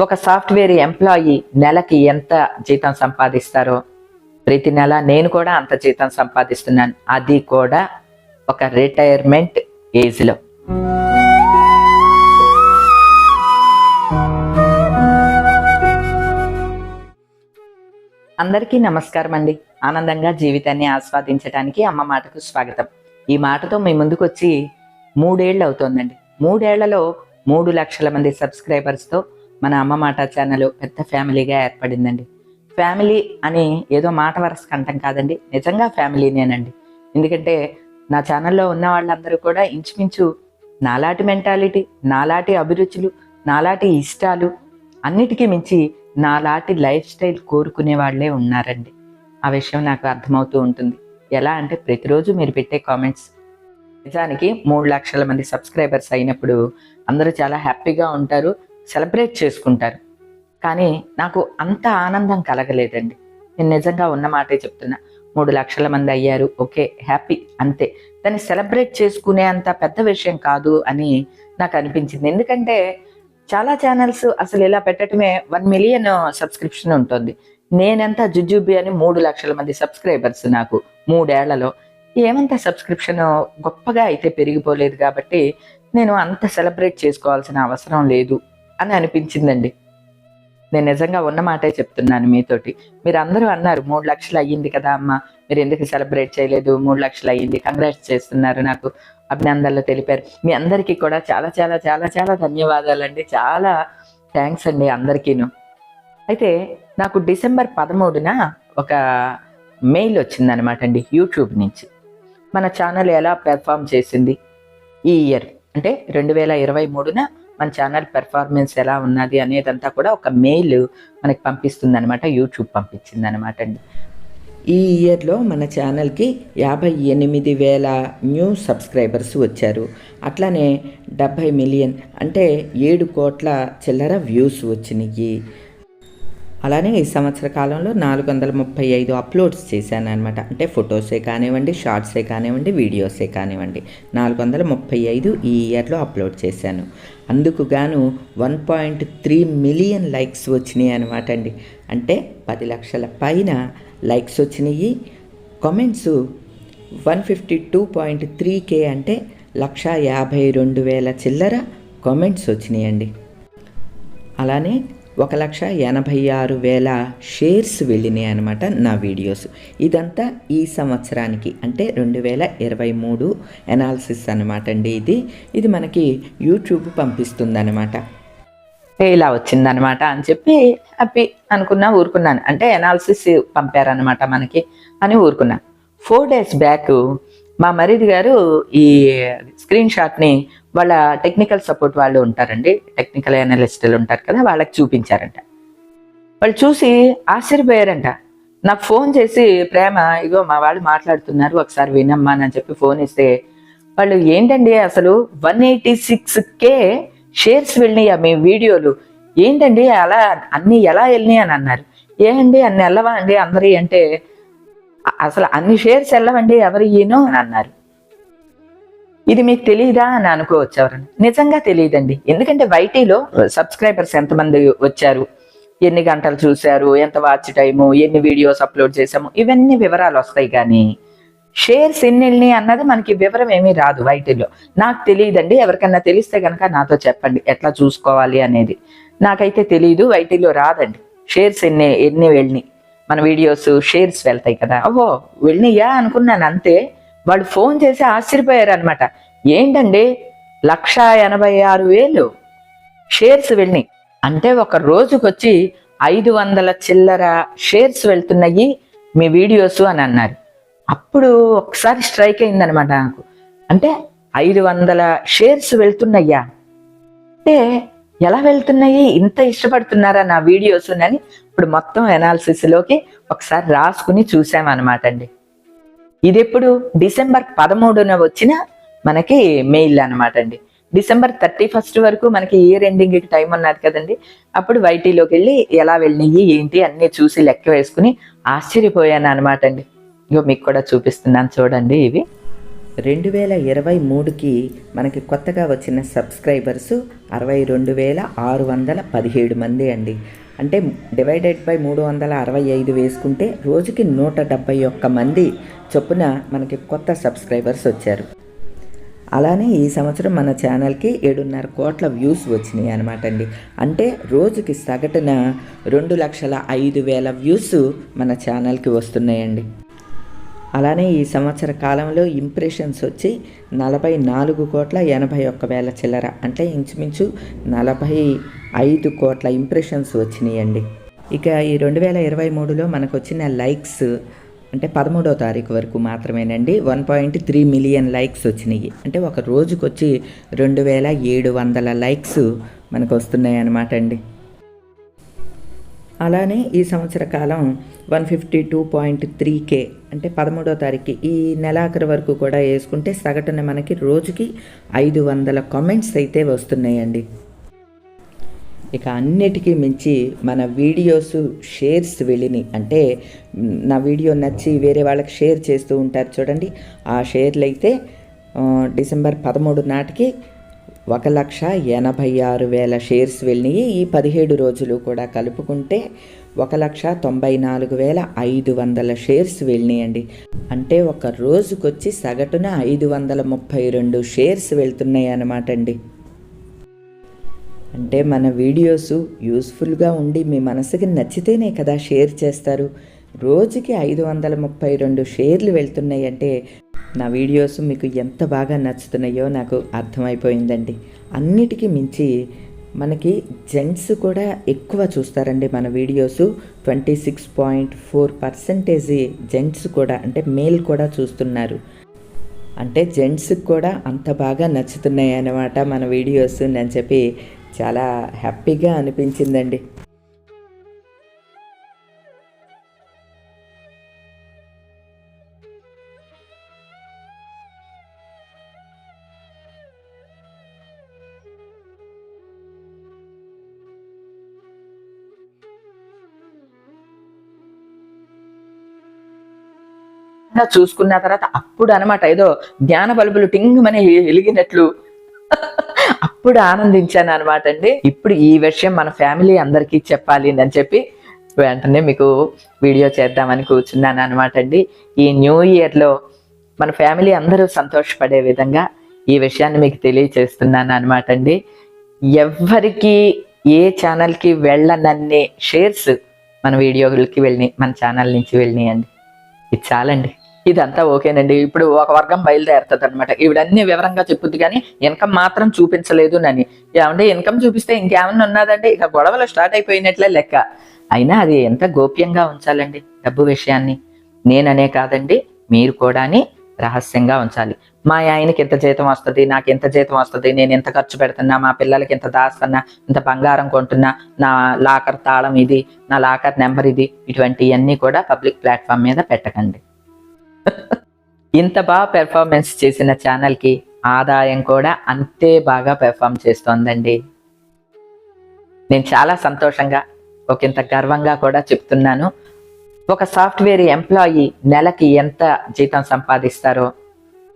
ఒక software employee నెలకి ఎంత జీతం సంపాదిస్తారో? ప్రతి నెల నేను కూడా అంత జీతం సంపాదిస్తున్నాను. అది కూడా ఒక రిటైర్మెంట్ ఏజ్లో. అందరికీ నమస్కారం అండి. ఆనందంగా జీవితాన్ని ఆస్వాదించడానికి అమ్మ మాటకు స్వాగతం. ఈ మాటతో మీ ముందుకు వచ్చి మూడేళ్ళు అవుతోందండి మూడేళ్ళలో మూడు లక్షల మంది సబ్స్క్రైబర్స్తో మన అమ్మ మాట ఛానల్ పెద్ద ఫ్యామిలీగా ఏర్పడిందండి. ఫ్యామిలీ అని ఏదో మాట వరస కంటం కాదండి నిజంగా ఫ్యామిలీనేనండి. ఎందుకంటే నా ఛానల్లో ఉన్న వాళ్ళందరూ కూడా ఇంచుమించు నాలాటి మెంటాలిటీ నాలాటి అభిరుచులు నాలాటి ఇష్టాలు అన్నిటికీ మించి నాలాటి లైఫ్ స్టైల్ కోరుకునే వాళ్ళే ఉన్నారండి. ఆ విషయం నాకు అర్థమవుతూ ఉంటుంది. ఎలా అంటే ప్రతిరోజు మీరు పెట్టే కామెంట్స్ నిజానికి మూడు లక్షల మంది సబ్స్క్రైబర్స్ అయినప్పుడు అందరూ చాలా హ్యాపీగా ఉంటారు. సెలబ్రేట్ చేసుకుంటారు. కానీ నాకు అంత ఆనందం కలగలేదండి. నేను నిజంగా ఉన్న మాటే చెప్తున్నా. మూడు లక్షల మంది అయ్యారు. ఓకే హ్యాపీ అంతే. దాన్ని సెలబ్రేట్ చేసుకునే అంత పెద్ద విషయం కాదు అని నాకు అనిపించింది. ఎందుకంటే చాలా ఛానల్స్ అసలు ఇలా పెట్టడమే వన్ మిలియన్ సబ్స్క్రిప్షన్ ఉంటుంది. నేనెంత జుజుబి అని మూడు లక్షల మంది సబ్స్క్రైబర్స్ నాకు మూడేళ్ళలో. ఏమంత సబ్స్క్రిప్షన్ గొప్పగా అయితే పెరిగిపోలేదు కాబట్టి నేను అంత సెలబ్రేట్ చేసుకోవాల్సిన అవసరం లేదు. అని అనిపించిందండి. నేను నిజంగా ఉన్న మాటే చెప్తున్నాను మీతోటి. మీరు అందరూ అన్నారు మూడు లక్షలు అయ్యింది కదా అమ్మ మీరు ఎందుకు సెలబ్రేట్ చేయలేదు? మూడు లక్షలు అయ్యింది. కంగ్రాట్స్ చేస్తున్నారు నాకు. అభినందనలు తెలిపారు. మీ అందరికీ కూడా చాలా చాలా చాలా చాలా ధన్యవాదాలండి. చాలా థ్యాంక్స్ అండి అందరికీను. అయితే నాకు డిసెంబర్ పదమూడున ఒక మెయిల్ వచ్చిందనమాట అండి యూట్యూబ్ నుంచి. మన ఛానల్ ఎలా పెర్ఫామ్ చేసింది ఈ ఇయర్? అంటే రెండు వేల ఇరవై మూడున మన ఛానల్ పెర్ఫార్మెన్స్ ఎలా ఉన్నది అనేదంతా కూడా ఒక మెయిల్ మనకి పంపిస్తుంది అనమాట యూట్యూబ్ పంపించింది అనమాట అండి. ఈ ఇయర్లో మన ఛానల్కి యాభై ఎనిమిది వేల న్యూ సబ్స్క్రైబర్స్ వచ్చారు. అట్లానే డెబ్భై మిలియన్ అంటే ఏడు కోట్ల చిల్లర వ్యూస్ వచ్చినాయి అలానే ఈ సంవత్సర కాలంలో నాలుగు వందల ముప్పై ఐదు అప్లోడ్స్ చేశాను అనమాట అంటే ఫొటోసే కానివ్వండి షార్ట్సే కానివ్వండి వీడియోసే కానివ్వండి. నాలుగు వందల ముప్పై ఐదు ఈ ఇయర్లో అప్లోడ్ చేశాను. అందుకు గాను one point three million likes వచ్చినాయి అనమాట అండి. అంటే పది లక్షల పైన లైక్స్ వచ్చినాయి. Comments one fifty two point three K అంటే లక్ష యాభై రెండు వేల చిల్లర కామెంట్స్ వచ్చినాయండి. అలానే ఒక లక్ష ఎనభై ఆరు వేల షేర్స్ వెళ్ళినాయి అనమాట నా వీడియోస్. ఇదంతా ఈ సంవత్సరానికి అంటే రెండు వేల ఇరవై మూడు ఎనాలిసిస్ అనమాట అండి ఇది. ఇది మనకి యూట్యూబ్ పంపిస్తుంది అనమాట ఇలా వచ్చిందనమాట అని చెప్పి హ్యాపీ అనుకున్నా ఊరుకున్నాను. అంటే ఎనాలిసిస్ పంపారనమాట మనకి అని ఊరుకున్నాను ఫోర్ డేస్ బ్యాక్ మా మరిది గారు ఈ స్క్రీన్ షాట్ని వాళ్ళ టెక్నికల్ సపోర్ట్ వాళ్ళు ఉంటారండి. టెక్నికల్ అనలిస్టులు ఉంటారు కదా వాళ్ళకి చూపించారంట. వాళ్ళు చూసి ఆశ్చర్యపోయారంట. నాకు ఫోన్ చేసి ప్రేమ ఇగో మా వాళ్ళు మాట్లాడుతున్నారు ఒకసారి వినమ్మా అని చెప్పి ఫోన్ ఇస్తే వాళ్ళు ఏంటండి అసలు one eighty six K shares వెళ్ళినాయి మీ వీడియోలు? ఏంటండి అలా అన్ని ఎలా వెళ్ళినాయి? అని అన్నారు. ఏండి అన్ని వెళ్ళవా అండి అందరి? అంటే అసలు అన్ని షేర్స్ వెళ్ళవండి ఎవరు ఈయనో అని అన్నారు. ఇది మీకు తెలియదా అని అనుకోవచ్చు ఎవరన్నా నిజంగా తెలియదండి ఎందుకంటే వైటీలో సబ్స్క్రైబర్స్ ఎంతమంది వచ్చారు ఎన్ని గంటలు చూశారు ఎంత వాచ్ టైము ఎన్ని వీడియోస్ అప్లోడ్ చేసాము ఇవన్నీ వివరాలు వస్తాయి కానీ షేర్స్ ఎన్ని అన్నది మనకి వివరం ఏమీ రాదు వైటీలో నాకు తెలియదండి ఎవరికన్నా తెలిస్తే కనుక నాతో చెప్పండి. ఎట్లా చూసుకోవాలి అనేది. నాకైతే తెలియదు వైటీలో రాదండి. షేర్స్ ఎన్ని ఎన్ని వెళ్ళినాయి. మన వీడియోస్ షేర్స్ వెళ్తాయి కదా. అవో వెళ్ళినాయా అనుకున్నాను అంతే. వాళ్ళు ఫోన్ చేసి ఆశ్చర్యపోయారు అనమాట ఏంటండి? లక్ష ఎనభై ఆరు వేలు షేర్స్ వెళ్ళినాయి. అంటే ఒక రోజుకొచ్చి ఐదు వందల చిల్లర షేర్స్ వెళ్తున్నాయి మీ వీడియోస్ అని అన్నారు. అప్పుడు ఒకసారి స్ట్రైక్ అయిందనమాట నాకు. అంటే ఐదు వందల షేర్స్ వెళ్తున్నాయ్యా అంటే ఎలా వెళ్తున్నాయి? ఇంత ఇష్టపడుతున్నారా నా వీడియోస్ అని. ఇప్పుడు మొత్తం analysis ఒకసారి రాసుకుని చూసామన్నమాట అండి. ఇది ఎప్పుడు డిసెంబర్ పదమూడున వచ్చిన మనకి మెయిల్ అనమాట అండి. డిసెంబర్ థర్టీ ఫస్ట్ వరకు మనకి ఇయర్ ఎండింగ్కి టైం ఉన్నది కదండి? అప్పుడు వైటీలోకి వెళ్ళి ఎలా వెళ్ళినాయి ఏంటి అన్నీ చూసి లెక్క వేసుకుని ఆశ్చర్యపోయాను అనమాట అండి. ఇగో మీకు కూడా చూపిస్తున్నాను చూడండి ఇవి. రెండు వేల ఇరవై మూడుకి మనకి కొత్తగా వచ్చిన సబ్స్క్రైబర్సు అరవై రెండు వేల ఆరు వందల పదిహేడు మంది అండి. అంటే డివైడెడ్ బై మూడు వందల అరవై ఐదు వేసుకుంటే రోజుకి నూట డెబ్బై ఒక్క మంది చొప్పున మనకి కొత్త సబ్స్క్రైబర్స్ వచ్చారు. అలానే ఈ సంవత్సరం మన ఛానల్కి ఏడున్నర కోట్ల వ్యూస్ వచ్చినాయి అనమాట అండి. అంటే రోజుకి సగటున రెండు లక్షల ఐదు వేల వ్యూస్ మన ఛానల్కి వస్తున్నాయండి. అలానే ఈ సంవత్సర కాలంలో ఇంప్రెషన్స్ వచ్చి నలభై నాలుగు కోట్ల ఎనభై ఒక్క వేల చిల్లర. అంటే ఇంచుమించు నలభై ఐదు కోట్ల ఇంప్రెషన్స్ వచ్చినాయండి. ఇక ఈ రెండు వేల ఇరవై మూడులో మనకు వచ్చిన లైక్స్ అంటే పదమూడవ తారీఖు వరకు మాత్రమేనండి. One point three million likes వచ్చినాయి. అంటే ఒక రోజుకు వచ్చి రెండు వేల ఏడు వందల లైక్స్ మనకు వస్తున్నాయి అన్నమాట అండి అలానే ఈ సంవత్సర కాలం one fifty two point three K అంటే పదమూడో తారీఖు ఈ నెలాఖరు వరకు కూడా వేసుకుంటే సగటున మనకి రోజుకి ఐదు వందల కామెంట్స్ అయితే వస్తున్నాయండి. ఇక అన్నిటికీ మించి మన వీడియోస్ షేర్స్ వెళ్ళినాయి. అంటే నా వీడియో నచ్చి వేరే వాళ్ళకి షేర్ చేస్తూ ఉంటారు చూడండి. ఆ షేర్లు అయితే డిసెంబర్ పదమూడు నాటికి ఒక లక్ష ఎనభై ఆరు వేల షేర్స్ వెళ్ళినాయి. ఈ పదిహేడు రోజులు కూడా కలుపుకుంటే ఒక లక్ష తొంభై నాలుగు వేల ఐదు వందల షేర్స్ వెళ్ళినాయండి. అంటే ఒక రోజుకొచ్చి సగటున ఐదు వందల ముప్పై రెండు షేర్స్ వెళ్తున్నాయి అన్నమాట అండి అంటే మన వీడియోస్ యూస్ఫుల్గా ఉండి మీ మనసుకి నచ్చితేనే కదా షేర్ చేస్తారు. రోజుకి ఐదు వందల ముప్పై రెండు షేర్లు వెళ్తున్నాయి అంటే నా వీడియోస్ మీకు ఎంత బాగా నచ్చుతున్నాయో నాకు అర్థమైపోయిందండి. అన్నిటికీ మించి మనకి జెంట్స్ కూడా ఎక్కువ చూస్తారండి మన videos. Twenty six point four percentage gents కూడా అంటే మేల్ కూడా చూస్తున్నారు. అంటే జెంట్స్కి కూడా అంత బాగా నచ్చుతున్నాయి అన్నమాట మన వీడియోస్ అని చెప్పి చాలా హ్యాపీగా అనిపించిందండి. చూసుకున్న తర్వాత అప్పుడు అనమాట ఏదో జ్ఞాన బల్బులు టింగుమని వెలిగినట్లు అప్పుడు ఆనందించాను అనమాట అండి. ఇప్పుడు ఈ విషయం మన ఫ్యామిలీ అందరికీ చెప్పాలి అని చెప్పి వెంటనే మీకు వీడియో చేద్దామని కూర్చున్నాను అనమాట అండి. ఈ న్యూ ఇయర్లో మన ఫ్యామిలీ అందరూ సంతోషపడే విధంగా ఈ విషయాన్ని మీకు తెలియచేస్తున్నాను అనమాట అండి. ఎవరికి ఏ ఛానల్కి వెళ్ళనన్ని షేర్స్ మన వీడియోలకి వెళ్ళినాయి మన ఛానల్ నుంచి వెళ్ళినాయి అండి. ఇది చాలండి. ఇదంతా ఓకేనండి. ఇప్పుడు ఒక వర్గం బయలుదేరుతుంది అనమాట ఇవిడన్నీ వివరంగా చెప్పుద్ది కానీ ఇన్కమ్ మాత్రం చూపించలేదు నని. ఏమంటే ఇన్కమ్ చూపిస్తే ఇంకేమన్నా ఉన్నదండి? ఇక గొడవలు స్టార్ట్ అయిపోయినట్లే లెక్క. అయినా అది ఎంత గోప్యంగా ఉంచాలండి డబ్బు విషయాన్ని? నేననే కాదండి మీరు కూడాని రహస్యంగా ఉంచాలి. మా ఆయనకి ఎంత జీతం వస్తుంది నాకు ఎంత జీతం వస్తుంది నేను ఎంత ఖర్చు పెడుతున్నా మా పిల్లలకి ఎంత దాస్తున్నా ఇంత బంగారం కొంటున్నా నా లాకర్ తాళం ఇది నా లాకర్ నెంబర్ ఇది ఇటువంటివన్నీ కూడా పబ్లిక్ ప్లాట్ఫామ్ మీద పెట్టకండి. ఇంత బాగా పెర్ఫార్మెన్స్ చేసిన ఛానల్కి ఆదాయం కూడా అంతే బాగా పెర్ఫామ్ చేస్తోందండి. నేను చాలా సంతోషంగా ఒక ఇంత గర్వంగా కూడా చెప్తున్నాను. ఒక సాఫ్ట్వేర్ ఎంప్లాయీ నెలకి ఎంత జీతం సంపాదిస్తారో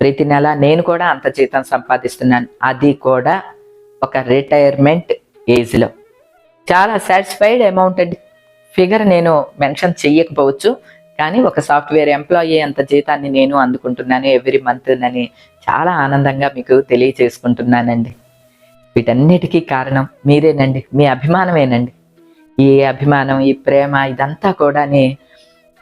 ప్రతి నెల నేను కూడా అంత జీతం సంపాదిస్తున్నాను. అది కూడా ఒక రిటైర్మెంట్ ఏజ్లో చాలా సాటిస్ఫైడ్ అమౌంట్ అండి. ఫిగర్ నేను మెన్షన్ చెయ్యకపోవచ్చు కానీ ఒక సాఫ్ట్వేర్ ఎంప్లాయీ అంత జీతాన్ని నేను అందుకుంటున్నాను ఎవ్రీ మంత్ అని చాలా ఆనందంగా మీకు తెలియచేసుకుంటున్నానండి. వీటన్నిటికీ కారణం మీరేనండి. మీ అభిమానమేనండి. ఈ అభిమానం ఈ ప్రేమ ఇదంతా కూడా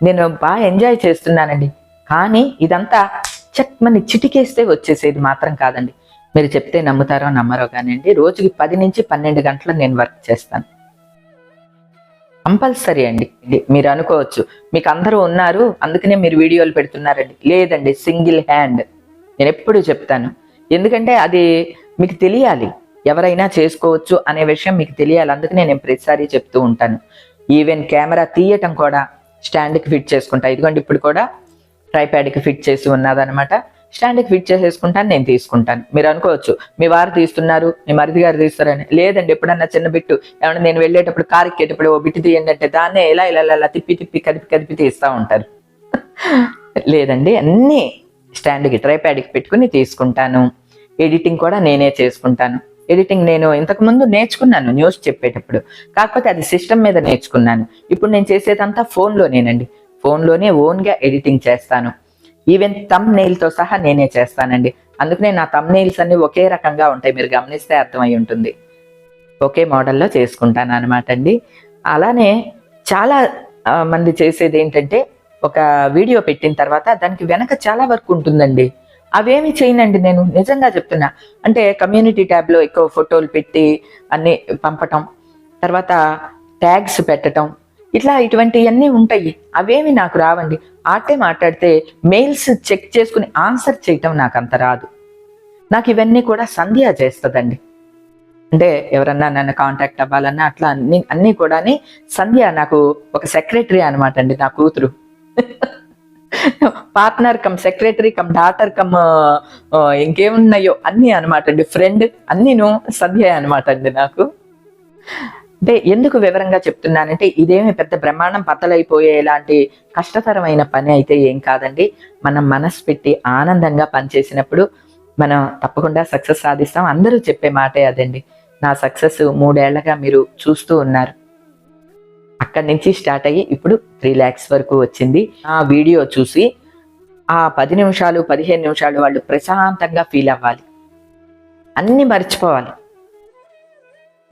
నేను బాగా ఎంజాయ్ చేస్తున్నానండి. కానీ ఇదంతా చట్మని చిటికేస్తే వచ్చేసేది మాత్రం కాదండి. మీరు చెప్తే నమ్ముతారో నమ్మరో కానివ్వండి రోజుకి పది నుంచి పన్నెండు గంటలు నేను వర్క్ చేస్తాను. కంపల్సరీ అండి. మీరు అనుకోవచ్చు. మీకు అందరూ ఉన్నారు అందుకనే మీరు వీడియోలు పెడుతున్నారండి. లేదండి సింగిల్ హ్యాండ్. నేను ఎప్పుడు చెప్తాను. ఎందుకంటే అది మీకు తెలియాలి. ఎవరైనా చేసుకోవచ్చు అనే విషయం మీకు తెలియాలి. అందుకనే నేను ప్రతిసారి చెప్తూ ఉంటాను. ఈవెన్ కెమెరా తీయటం కూడా స్టాండ్కి ఫిట్ చేసుకుంటా. ఇదిగోండి ఇప్పుడు కూడా ట్రైప్యాడ్కి ఫిట్ చేసి ఉన్నదనమాట స్టాండ్కి ఫిట్ చేసేసుకుంటాను నేను తీసుకుంటాను. మీరు అనుకోవచ్చు మీ వారు తీస్తున్నారు మీ మరిది గారు తీస్తారని. లేదండి ఎప్పుడన్నా చిన్న బిట్టు ఏమన్నా నేను వెళ్ళేటప్పుడు కారు ఎక్కేటప్పుడు ఓ బిట్టు తీయండి అంటే దాన్నే ఎలా ఇలా ఇలా ఇలా తిప్పి తిప్పి కదిపి కదిపి తీస్తూ ఉంటారు. లేదండి అన్నీ స్టాండ్కి ట్రైప్యాడ్కి పెట్టుకుని తీసుకుంటాను. ఎడిటింగ్ కూడా నేనే చేసుకుంటాను. ఎడిటింగ్ నేను ఇంతకుముందు నేర్చుకున్నాను న్యూస్ చెప్పేటప్పుడు. కాకపోతే అది సిస్టమ్ మీద నేర్చుకున్నాను. ఇప్పుడు నేను చేసేదంతా ఫోన్లోనేనండి. ఫోన్లోనే ఓన్గా ఎడిటింగ్ చేస్తాను. ఈవెన్ తమ్ నెయిల్తో సహా నేనే చేస్తానండి. అందుకనే నా తమ్ నెయిల్స్ అన్ని ఒకే రకంగా ఉంటాయి. మీరు గమనిస్తే అర్థమై ఉంటుంది. ఒకే మోడల్లో చేసుకుంటాను అనమాట అండి. అలానే చాలా మంది చేసేది ఏంటంటే ఒక వీడియో పెట్టిన తర్వాత దానికి వెనక చాలా వర్క్ ఉంటుందండి. అవేమి చేయనండి నేను. నిజంగా చెప్తున్నా. అంటే కమ్యూనిటీ ట్యాబ్లో ఎక్కువ ఫోటోలు పెట్టి అన్ని పంపటం తర్వాత ట్యాగ్స్ పెట్టటం ఇట్లా ఇటువంటివన్నీ ఉంటాయి. అవేమి నాకు రావండి. ఆటే మాట్లాడితే మెయిల్స్ చెక్ చేసుకుని ఆన్సర్ చేయటం నాకు అంత రాదు. నాకు ఇవన్నీ కూడా సంధ్య చేస్తుందండి. అంటే ఎవరన్నా నన్ను కాంటాక్ట్ అవ్వాలన్నా అట్లా అన్ని అన్నీ కూడా సంధ్య నాకు ఒక సెక్రటరీ అనమాట అండి నా కూతురు. Partner cum secretary cum daughter cum ఇంకేమున్నాయో అన్నీ అనమాట అండి. ఫ్రెండ్ అన్నీను సంధ్య అనమాట అండి నాకు. అంటే ఎందుకు వివరంగా చెప్తున్నానంటే ఇదేమి పెద్ద బ్రహ్మాండం పతలైపోయే ఇలాంటి కష్టతరమైన పని అయితే ఏం కాదండి. మనం మనసు పెట్టి ఆనందంగా పనిచేసినప్పుడు మనం తప్పకుండా సక్సెస్ సాధిస్తాం. అందరూ చెప్పే మాటే అదండి. నా సక్సెస్ మూడేళ్ళగా మీరు చూస్తూ ఉన్నారు. అక్కడి నుంచి స్టార్ట్ అయ్యి ఇప్పుడు త్రీ ల్యాక్స్ వరకు వచ్చింది. ఆ వీడియో చూసి ఆ పది నిమిషాలు పదిహేను నిమిషాలు వాళ్ళు ప్రశాంతంగా ఫీల్ అవ్వాలి. అన్ని మర్చిపోవాలి.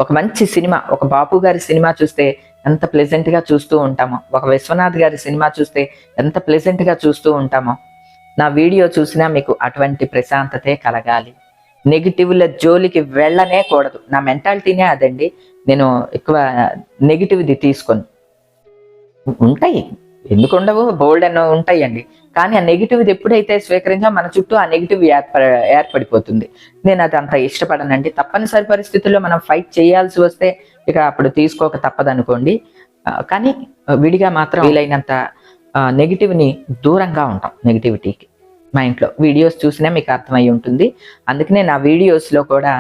ఒక మంచి సినిమా ఒక బాపు గారి సినిమా చూస్తే ఎంత ప్లెజెంట్గా చూస్తూ ఉంటామో ఒక విశ్వనాథ్ గారి సినిమా చూస్తే ఎంత ప్లెజెంట్గా చూస్తూ ఉంటామో నా వీడియో చూసినా మీకు అటువంటి ప్రశాంతతే కలగాలి. నెగిటివ్ల జోలికి వెళ్ళనే కూడదు. నా మెంటాలిటీనే అదండి. నేను ఎక్కువ నెగిటివ్ది తీసుకొని. ఉంటాయి. ఎందుకు ఉండవు బోల్డ్ అన్న ఉంటాయండి. కానీ ఆ నెగిటివ్ ఎప్పుడైతే స్వీకరించా మన చుట్టూ ఆ నెగిటివ్ ఏర్ప ఏర్పడిపోతుంది. నేను అది అంత ఇష్టపడనండి. తప్పనిసరి పరిస్థితుల్లో మనం ఫైట్ చేయాల్సి వస్తే ఇక అప్పుడు తీసుకోక తప్పదనుకోండి. కానీ విడిగా మాత్రం వీలైనంత నెగిటివ్ని దూరంగా ఉంటాం నెగిటివిటీకి మా ఇంట్లో వీడియోస్ చూసినా మీకు అర్థమై ఉంటుంది. అందుకనే నా వీడియోస్లో కూడా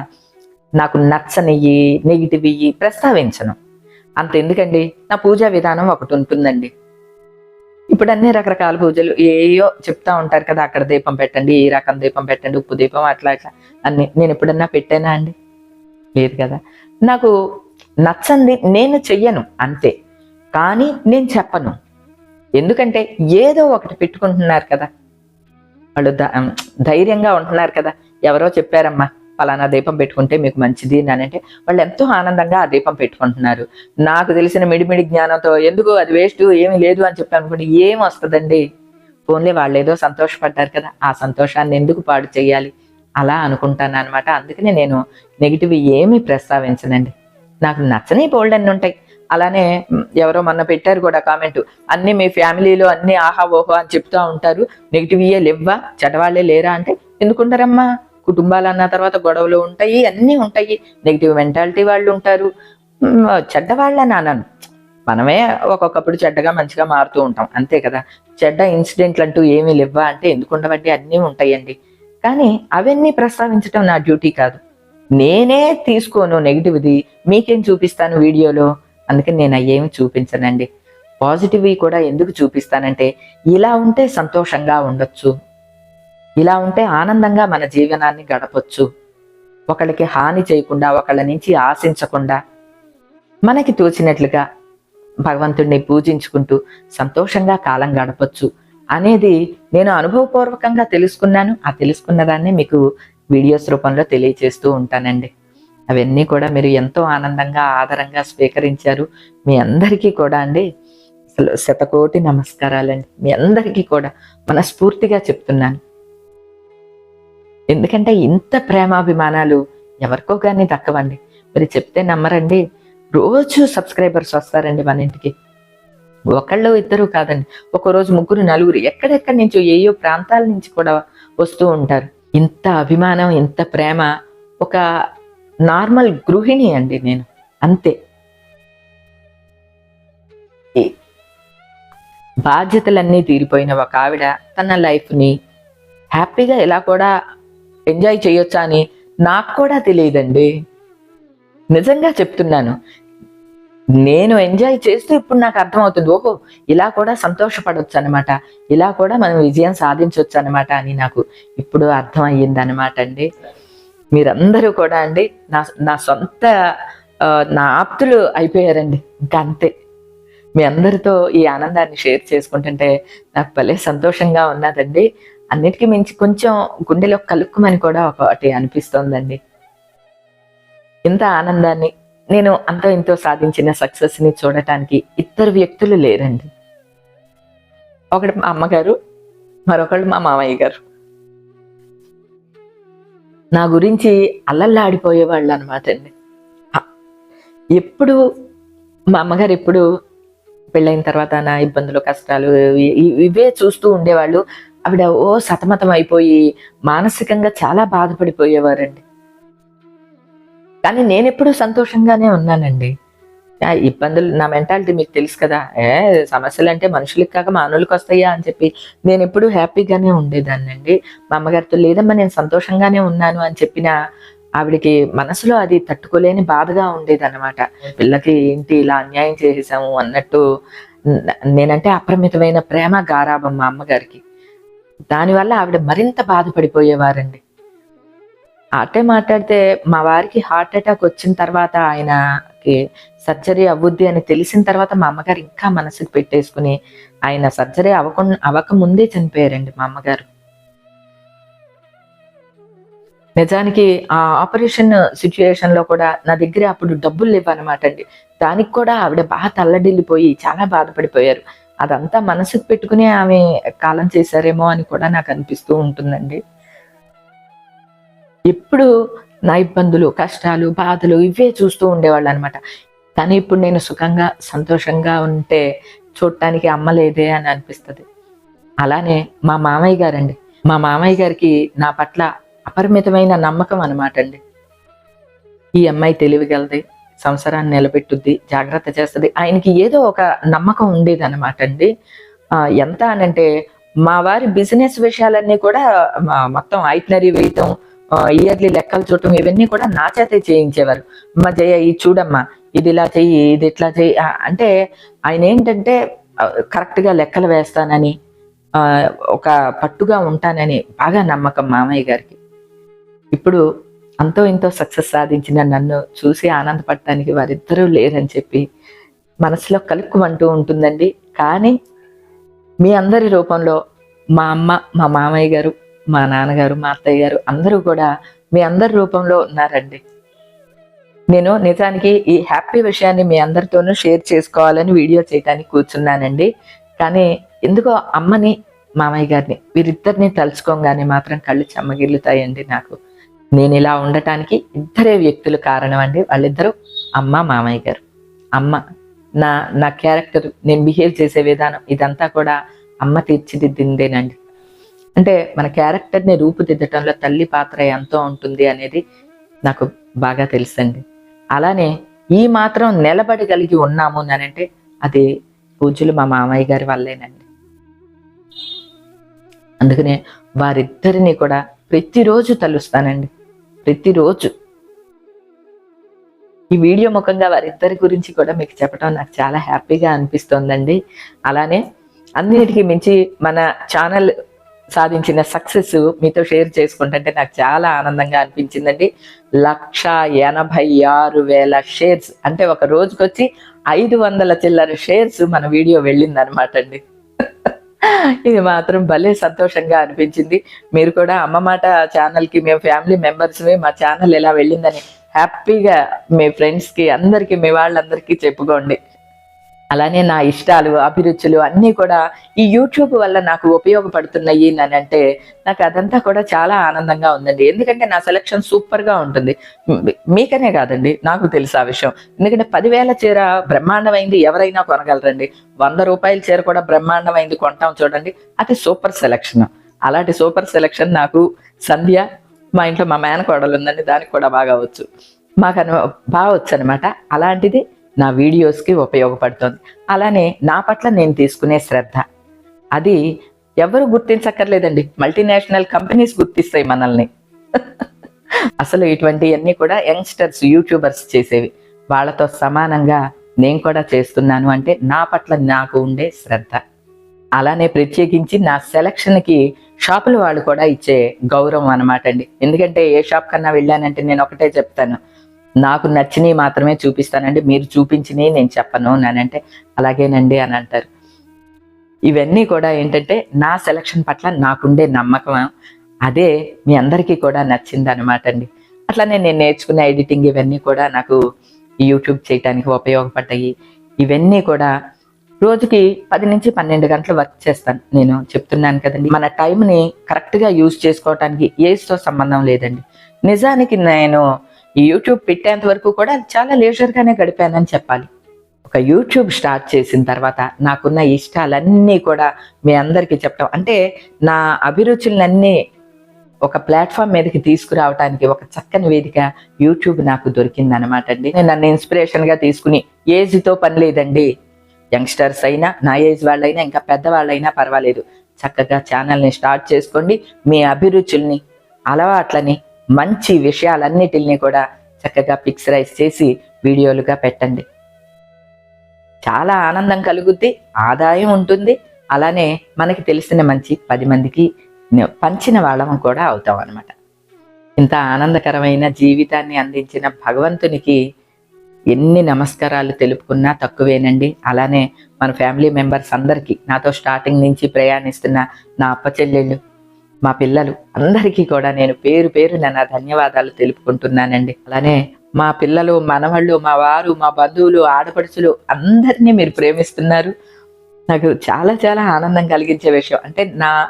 నాకు నచ్చనియ్యి నెగిటివ్ ఇయ్యి ప్రస్తావించను. అంత ఎందుకండి నా పూజా విధానం ఒకటి ఉంటుందండి. ఇప్పుడు అన్ని రకరకాల పూజలు. ఏయో చెప్తా ఉంటారు కదా అక్కడ దీపం పెట్టండి ఈ రకం దీపం పెట్టండి ఉప్పు దీపం అట్లా అట్లా అన్ని. నేను ఎప్పుడన్నా పెట్టానా అండి? లేదు కదా. నాకు నచ్చంది నేను చెయ్యను అంతే. కానీ నేను చెప్పను. ఎందుకంటే ఏదో ఒకటి పెట్టుకుంటున్నారు కదా. వాళ్ళు ధైర్యంగా ఉంటున్నారు కదా. ఎవరో చెప్పారమ్మా. పలానా దీపం పెట్టుకుంటే మీకు మంచిది అని అంటే వాళ్ళు ఎంతో ఆనందంగా ఆ దీపం పెట్టుకుంటున్నారు. నాకు తెలిసిన మిడిమిడి జ్ఞానంతో ఎందుకు అది వేస్ట్ ఏమీ లేదు అని చెప్పి అనుకుంటే ఏం వస్తుందండి? ఓన్లీ వాళ్ళు ఏదో సంతోషపడ్డారు కదా ఆ సంతోషాన్ని ఎందుకు పాడు చేయాలి? అలా అనుకుంటాను అనమాట అందుకనే నేను నెగిటివ్ ఏమీ ప్రస్తావించనండి. నాకు నచ్చని బోల్డ్ అన్ని ఉంటాయి. అలానే ఎవరో మొన్న పెట్టారు కూడా కామెంట్ అన్ని మీ ఫ్యామిలీలో అన్ని ఆహా ఓహో అని చెప్తా ఉంటారు. నెగిటివ్ ఇయే లేవ్వా? చెడ్డవాళ్ళే లేరా అంటే ఎందుకుంటారమ్మా? కుటుంబాలు అన్న తర్వాత గొడవలు ఉంటాయి అన్నీ ఉంటాయి. నెగిటివ్ మెంటాలిటీ వాళ్ళు ఉంటారు. చెడ్డ చెడ్డవాళ్ళని అనను. మనమే ఒక్కొక్కప్పుడు చెడ్డగా మంచిగా మారుతూ ఉంటాం. అంతే కదా. చెడ్డ ఇన్సిడెంట్లు అంటూ ఏమీ లేవా అంటే ఎందుకు ఉండవండి అన్నీ ఉంటాయండి. కానీ అవన్నీ ప్రస్తావించడం నా డ్యూటీ కాదు. నేనే తీసుకోను నెగిటివ్ది మీకేం చూపిస్తాను వీడియోలో? అందుకని నేను అయ్యేమి చూపించనండి. పాజిటివ్ కూడా ఎందుకు చూపిస్తానంటే ఇలా ఉంటే సంతోషంగా ఉండొచ్చు. ఇలా ఉంటే ఆనందంగా మన జీవనాన్ని గడపచ్చు. ఒకళ్ళకి హాని చేయకుండా ఒకళ్ళ నుంచి ఆశించకుండా. మనకి తోచినట్లుగా భగవంతుడిని పూజించుకుంటూ సంతోషంగా కాలం గడపచ్చు అనేది నేను అనుభవపూర్వకంగా తెలుసుకున్నాను. ఆ తెలుసుకున్న దాన్ని మీకు వీడియోస్ రూపంలో తెలియచేస్తూ ఉంటానండి. అవన్నీ కూడా మీరు ఎంతో ఆనందంగా ఆదరంగా స్వీకరించారు. మీ అందరికీ కూడా అండి. అసలు శతకోటి నమస్కారాలండి. మీ అందరికీ కూడా మనస్ఫూర్తిగా చెప్తున్నాను. ఎందుకంటే ఇంత ప్రేమాభిమానాలు ఎవరికో కానీ దక్కవండి. మరి చెప్తే నమ్మరండి. రోజు సబ్స్క్రైబర్స్ వస్తారండి మన ఇంటికి. ఒకళ్ళు ఇద్దరు కాదండి. ఒక రోజు ముగ్గురు నలుగురు ఎక్కడెక్కడి నుంచో ఏయో ప్రాంతాల నుంచి కూడా వస్తూ ఉంటారు. ఇంత అభిమానం ఇంత ప్రేమ ఒక నార్మల్ గృహిణి అండి నేను. అంతే. బాధ్యతలన్నీ తీరిపోయిన ఒక ఆవిడ తన లైఫ్ని హ్యాపీగా ఇలా కూడా ఎంజాయ్ చేయొచ్చా అని నాకు కూడా తెలియదండి. నిజంగా చెప్తున్నాను. నేను ఎంజాయ్ చేస్తూ ఇప్పుడు నాకు అర్థమవుతుంది. ఓహో ఇలా కూడా సంతోషపడవచ్చు అనమాట ఇలా కూడా మనం విజయం సాధించవచ్చు అనమాట అని నాకు ఇప్పుడు అర్థం అయ్యింది అనమాట అండి. మీరందరూ కూడా అండి నా నా సొంత ఆ, నా ఆప్తులు అయిపోయారండి. ఇంకా అంతే మీ అందరితో ఈ ఆనందాన్ని షేర్ చేసుకుంటుంటే నాకు భలే సంతోషంగా ఉన్నదండి. అన్నిటికీ మించి కొంచెం గుండెలో కలుక్కుమని కూడా ఒకటి అనిపిస్తోందండి. ఇంత ఆనందాన్ని నేను అంత ఇంతో సాధించిన సక్సెస్ని చూడటానికి ఇద్దరు వ్యక్తులు లేరండి. ఒకటి మా అమ్మగారు మరొకళ్ళు మా మామయ్య గారు. నా గురించి అల్లల్లాడిపోయేవాళ్ళు అనమాట అండి ఎప్పుడు మా అమ్మగారు ఎప్పుడు పెళ్ళైన తర్వాత నా ఇబ్బందులు కష్టాలు ఇవే చూస్తూ ఉండేవాళ్ళు. ఆవిడ ఓ సతమతం అయిపోయి మానసికంగా చాలా బాధపడిపోయేవారండి. కానీ నేను ఎప్పుడూ సంతోషంగానే ఉన్నానండి. ఇబ్బందులు నా మెంటాలిటీ మీకు తెలుసు కదా. ఏ సమస్యలు అంటే మనుషులకి కాక మానవులకు వస్తాయా అని చెప్పి నేను ఎప్పుడు హ్యాపీగానే ఉండేదాన్ని అండి మా అమ్మగారితో లేదమ్మా నేను సంతోషంగానే ఉన్నాను అని చెప్పిన ఆవిడకి మనసులో అది తట్టుకోలేని బాధగా ఉండేది అనమాట పిల్లకి ఏంటి ఇలా అన్యాయం చేసేసాము అన్నట్టు నేనంటే అప్రమితమైన ప్రేమ గారాబం మా అమ్మగారికి. దానివల్ల ఆవిడ మరింత బాధపడిపోయేవారండి. అట్టే మాట్లాడితే మా వారికి హార్ట్ అటాక్ వచ్చిన తర్వాత ఆయనకి సర్జరీ అవ్వుద్ది అని తెలిసిన తర్వాత మా అమ్మగారు ఇంకా మనసుకు పెట్టేసుకుని ఆయన సర్జరీ అవ్వకుండా అవ్వక ముందే చనిపోయారండి మా అమ్మగారు. నిజానికి ఆ ఆపరేషన్ సిచ్యుయేషన్లో కూడా నా దగ్గర అప్పుడు డబ్బులు లేవన్నమాట అండి. దానికి కూడా ఆవిడ బాగా తల్లడిల్లిపోయి చాలా బాధపడిపోయారు. అదంతా మనసుకు పెట్టుకుని ఆమె కాలం చేశారేమో అని కూడా నాకు అనిపిస్తూ ఉంటుందండి. ఎప్పుడు నా ఇబ్బందులు కష్టాలు బాధలు ఇవే చూస్తూ ఉండేవాళ్ళు అనమాట కానీ ఇప్పుడు నేను సుఖంగా సంతోషంగా ఉంటే చూడటానికి అమ్మ లేదే అని అనిపిస్తుంది. అలానే మా మామయ్య గారండి. మా మామయ్య గారికి నా పట్ల అపరిమితమైన నమ్మకం అనమాట అండి. ఈ అమ్మాయి తెలివిగలది. సంసారాన్ని నిలబెట్టుద్ది జాగ్రత్త చేస్తుంది. ఆయనకి ఏదో ఒక నమ్మకం ఉండేది అనమాట అండి ఎంత అనంటే మా వారి బిజినెస్ విషయాలన్నీ కూడా మొత్తం ఐట్నరీ వేయటం ఇయర్లీ లెక్కలు చూడటం ఇవన్నీ కూడా నా చేతే చేయించేవారు. మా జయ ఇది చూడమ్మా ఇది ఇలా చెయ్యి ఇది ఇట్లా చెయ్యి. ఆ, అంటే ఆయన ఏంటంటే కరెక్ట్గా గా లెక్కలు వేస్తానని ఆ, ఒక పట్టుగా ఉంటానని బాగా నమ్మకం మామయ్య గారికి. ఇప్పుడు అంతో ఇంతో సక్సెస్ సాధించిన నన్ను చూసి ఆనందపడటానికి వారిద్దరూ లేరని చెప్పి మనసులో కలుక్కుమంటూ ఉంటుందండి. కానీ మీ అందరి రూపంలో మా అమ్మ మా మామయ్య గారు మా నాన్నగారు మా అత్తయ్య గారు అందరూ కూడా మీ అందరి రూపంలో ఉన్నారండి. నేను నిజానికి ఈ హ్యాపీ విషయాన్ని మీ అందరితోనూ షేర్ చేసుకోవాలని వీడియో చేయడానికి కూర్చున్నానండి. కానీ ఎందుకో అమ్మని మామయ్య గారిని వీరిద్దరిని తలుచుకోగానే మాత్రం కళ్ళు చెమ్మగిల్లుతాయండి నాకు. నేను ఇలా ఉండటానికి ఇద్దరే వ్యక్తులు కారణం అండి. వాళ్ళిద్దరూ అమ్మ మామయ్య గారు. అమ్మ నా నా క్యారెక్టర్ నేను బిహేవ్ చేసే విధానం ఇదంతా కూడా అమ్మ తీర్చిదిద్దిందేనండి. అంటే మన క్యారెక్టర్ని రూపుదిద్దటంలో తల్లి పాత్ర ఎంతో ఉంటుంది అనేది నాకు బాగా తెలుసండి. అలానే ఈ మాత్రం నిలబడగలిగి ఉన్నాము అంటే అది పూజలు మా మామయ్య గారి వల్లేనండి. అందుకనే వారిద్దరిని కూడా ప్రతిరోజు తలుస్తానండి. ప్రతిరోజు. ఈ వీడియో ముఖంగా వారిద్దరి గురించి కూడా మీకు చెప్పడం నాకు చాలా హ్యాపీగా అనిపిస్తోందండి. అలానే అన్నిటికీ మించి మన ఛానల్ సాధించిన సక్సెస్ మీతో షేర్ చేసుకుంటుంటే నాకు చాలా ఆనందంగా అనిపించిందండి. లక్ష ఎనభై ఆరు వేల షేర్స్. అంటే ఒక రోజుకొచ్చి ఐదు వందల చిల్లర షేర్స్ మన వీడియో వెళ్ళింది అనమాట అండి ఇది మాత్రం భలే సంతోషంగా అనిపించింది. మీరు కూడా అమ్మ మాట ఛానల్కి మేము ఫ్యామిలీ మెంబర్స్ మా ఛానల్ ఎలా వెళ్ళిందని హ్యాపీగా మీ ఫ్రెండ్స్కి అందరికీ మీ వాళ్ళందరికీ చెప్పుకోండి. అలానే నా ఇష్టాలు అభిరుచులు అన్నీ కూడా ఈ యూట్యూబ్ వల్ల నాకు ఉపయోగపడుతున్నాయి అని అంటే నాకు అదంతా కూడా చాలా ఆనందంగా ఉందండి. ఎందుకంటే నా సెలక్షన్ సూపర్గా ఉంటుంది. మీకనే కాదండి నాకు తెలుసు ఆ విషయం. ఎందుకంటే పదివేల చీర బ్రహ్మాండమైంది ఎవరైనా కొనగలరండి. వంద రూపాయల చీర కూడా బ్రహ్మాండమైంది కొంటాం చూడండి. అది సూపర్ సెలక్షన్. అలాంటి సూపర్ సెలక్షన్ నాకు సంధ్య మా ఇంట్లో మా మేనకోడలు ఉందండి దానికి కూడా బాగా వచ్చు. మాకు బాగా వచ్చు అనమాట అలాంటిది నా వీడియోస్కి ఉపయోగపడుతుంది. అలానే నా పట్ల నేను తీసుకునే శ్రద్ధ. అది ఎవరు గుర్తించక్కర్లేదండి. మల్టీనేషనల్ కంపెనీస్ గుర్తిస్తాయి మనల్ని. అసలు ఇటువంటివన్నీ కూడా యంగ్స్టర్స్ యూట్యూబర్స్ చేసేవి. వాళ్ళతో సమానంగా నేను కూడా చేస్తున్నాను అంటే నా పట్ల నాకు ఉండే శ్రద్ధ. అలానే ప్రత్యేకించి నా సెలక్షన్కి షాపుల వాళ్ళు కూడా ఇచ్చే గౌరవం అనమాట అండి. ఎందుకంటే ఏ షాప్ కన్నా వెళ్ళానంటే నేను ఒకటే చెప్తాను. నాకు నచ్చినవి మాత్రమే చూపిస్తానండి. మీరు చూపించినవి నేను చెప్పను నానంటే అలాగేనండి అని అంటారు. ఇవన్నీ కూడా ఏంటంటే నా సెలక్షన్ పట్ల నాకుండే నమ్మకం. అదే మీ అందరికీ కూడా నచ్చింది అనమాట అండి. అట్లానే నేను నేర్చుకున్న ఎడిటింగ్ ఇవన్నీ కూడా నాకు యూట్యూబ్ చేయటానికి ఉపయోగపడ్డాయి. ఇవన్నీ కూడా రోజుకి పది నుంచి పన్నెండు గంటలు వర్క్ చేస్తాను. నేను చెప్తున్నాను కదండి. మన టైంని కరెక్ట్గా యూజ్ చేసుకోవటానికి ఏజ్తో సంబంధం లేదండి. నిజానికి నేను యూట్యూబ్ పెట్టేంత వరకు కూడా చాలా లేజర్గానే గడిపానని చెప్పాలి. ఒక యూట్యూబ్ స్టార్ట్ చేసిన తర్వాత నాకున్న ఇష్టాలన్నీ కూడా మీ అందరికీ చెప్పడం అంటే నా అభిరుచులన్నీ ఒక ప్లాట్ఫామ్ మీదకి తీసుకురావడానికి ఒక చక్కని వేదిక యూట్యూబ్ నాకు దొరికింది అనమాట అండి. నేను నన్ను ఇన్స్పిరేషన్గా తీసుకుని ఏజ్తో పని లేదండి. యంగ్స్టర్స్ అయినా నా ఏజ్ వాళ్ళైనా ఇంకా పెద్దవాళ్ళైనా పర్వాలేదు. చక్కగా ఛానల్ని స్టార్ట్ చేసుకోండి. మీ అభిరుచుల్ని అలవాట్లని మంచి విషయాలన్నిటిని కూడా చక్కగా పిక్చరైజ్ చేసి వీడియోలుగా పెట్టండి. చాలా ఆనందం కలుగుద్ది ఆదాయం ఉంటుంది. అలానే మనకి తెలిసిన మంచి పది మందికి పంచిన వాళ్ళం కూడా అవుతాం అనమాట ఇంత ఆనందకరమైన జీవితాన్ని అందించిన భగవంతునికి ఎన్ని నమస్కారాలు తెలుపుకున్నా తక్కువేనండి. అలానే మన ఫ్యామిలీ మెంబర్స్ అందరికీ నాతో స్టార్టింగ్ నుంచి ప్రయాణిస్తున్న నా అప్ప చెల్లెళ్ళు మా పిల్లలు అందరికీ కూడా నేను పేరు పేరు నా ధన్యవాదాలు తెలుపుకుంటున్నానండి. అలానే మా పిల్లలు మనవాళ్ళు మా వారు మా బంధువులు ఆడపడుచులు అందరినీ మీరు ప్రేమిస్తున్నారు. నాకు చాలా చాలా ఆనందం కలిగించే విషయం. అంటే నా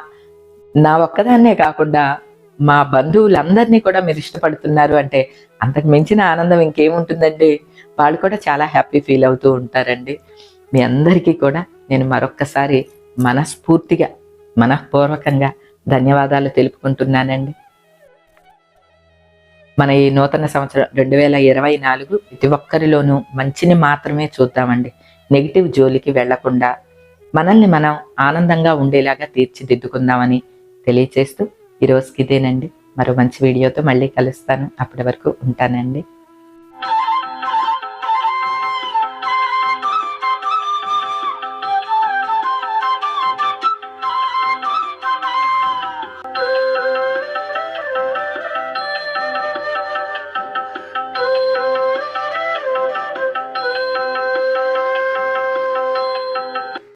నా ఒక్కదాన్నే కాకుండా మా బంధువులందరినీ కూడా మీరు ఇష్టపడుతున్నారు అంటే అంతకు మించిన ఆనందం ఇంకేముంటుందండి? వాళ్ళు కూడా చాలా హ్యాపీ ఫీల్ అవుతూ ఉంటారండి. మీ అందరికీ కూడా నేను మరొక్కసారి మనస్ఫూర్తిగా మనఃపూర్వకంగా ధన్యవాదాలు తెలుపుకుంటున్నానండి. మన ఈ నూతన సంవత్సరం రెండు వేల ఇరవై నాలుగు ప్రతి ఒక్కరిలోనూ మంచిని మాత్రమే చూద్దామండి. నెగిటివ్ జోలికి వెళ్ళకుండా మనల్ని మనం ఆనందంగా ఉండేలాగా తీర్చిదిద్దుకుందామని తెలియచేస్తూ ఈరోజుకి ఇదేనండి. మరో మంచి వీడియోతో మళ్ళీ కలుస్తాను. అప్పటి వరకు ఉంటానండి.